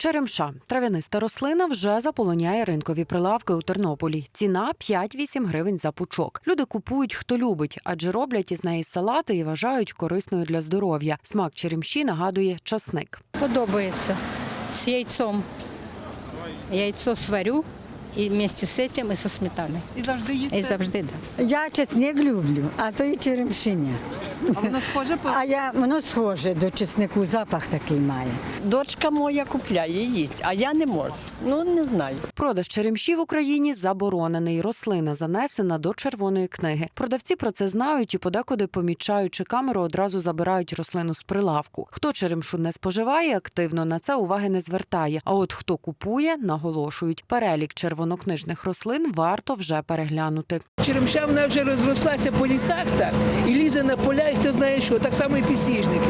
Черемша трав'яниста рослина вже заполоняє ринкові прилавки у Тернополі. Ціна 5-8 гривень за пучок. Люди купують хто любить, адже роблять із неї салати і вважають корисною для здоров'я. Смак черемші нагадує часник. Подобається з яйцом. Яйцо сварю і вместе з цим і со сметаною. І завжди їсти. І завжди да. Я чесник люблю, а то і черемшиня. А воно схоже по А я воно схоже до чеснику, запах такий має. Дочка моя купляє, їсть, а я не можу. Ну не знаю. Продаж черемші в Україні заборонений. Рослина занесена до червоної книги. Продавці про це знають і подекуди, помічаючи камеру, одразу забирають рослину з прилавку. Хто черемшу не споживає, активно на це уваги не звертає. А от хто купує, наголошують, перелік червонокнижних рослин варто вже переглянути. Черемша вона вже розрослася по лісах так, і лізе на поля, і хто знає що, так само і пісніжники.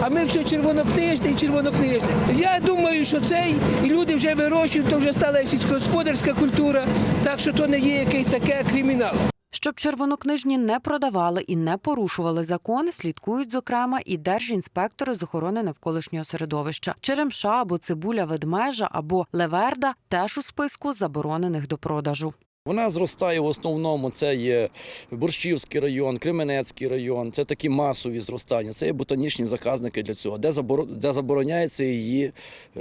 А ми все червонокнижне і червонокнижне. Я думаю, що цей і люди вже вирощують, то вже стала сільськогосподарська культура, так що то не є якийсь таке кримінал. Щоб червонокнижні не продавали і не порушували закон, слідкують зокрема і держінспектори з охорони навколишнього середовища. Черемша або цибуля ведмежа або леверда теж у списку заборонених до продажу. Вона зростає в основному. Це є Борщівський район, Кременецький район. Це такі масові зростання. Це є ботанічні заказники для цього, де заборо- забороняється її е,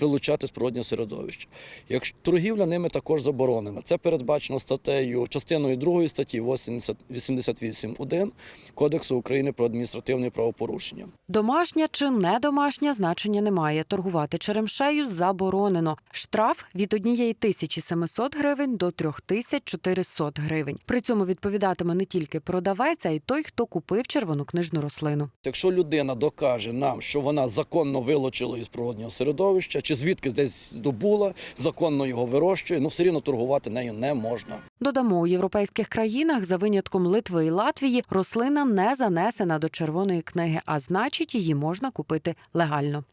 вилучати з природнього середовища. Якщо торгівля ними також заборонена. Це передбачено статтею частиною 2 статті 80 88.1 Кодексу України про адміністративне правопорушення. Домашня чи не домашня значення немає. Торгувати черемшею заборонено. Штраф від 1700 гривень до 3400 гривень. При цьому відповідатиме не тільки продавець, а й той, хто купив червонокнижну рослину. Якщо людина докаже нам, що вона законно вилучила із природнього середовища, чи звідки десь здобула, законно його вирощує, ну все рівно торгувати нею не можна. Додамо, у європейських країнах, за винятком Литви і Латвії, рослина не занесена до червоної книги, а значить, її можна купити легально.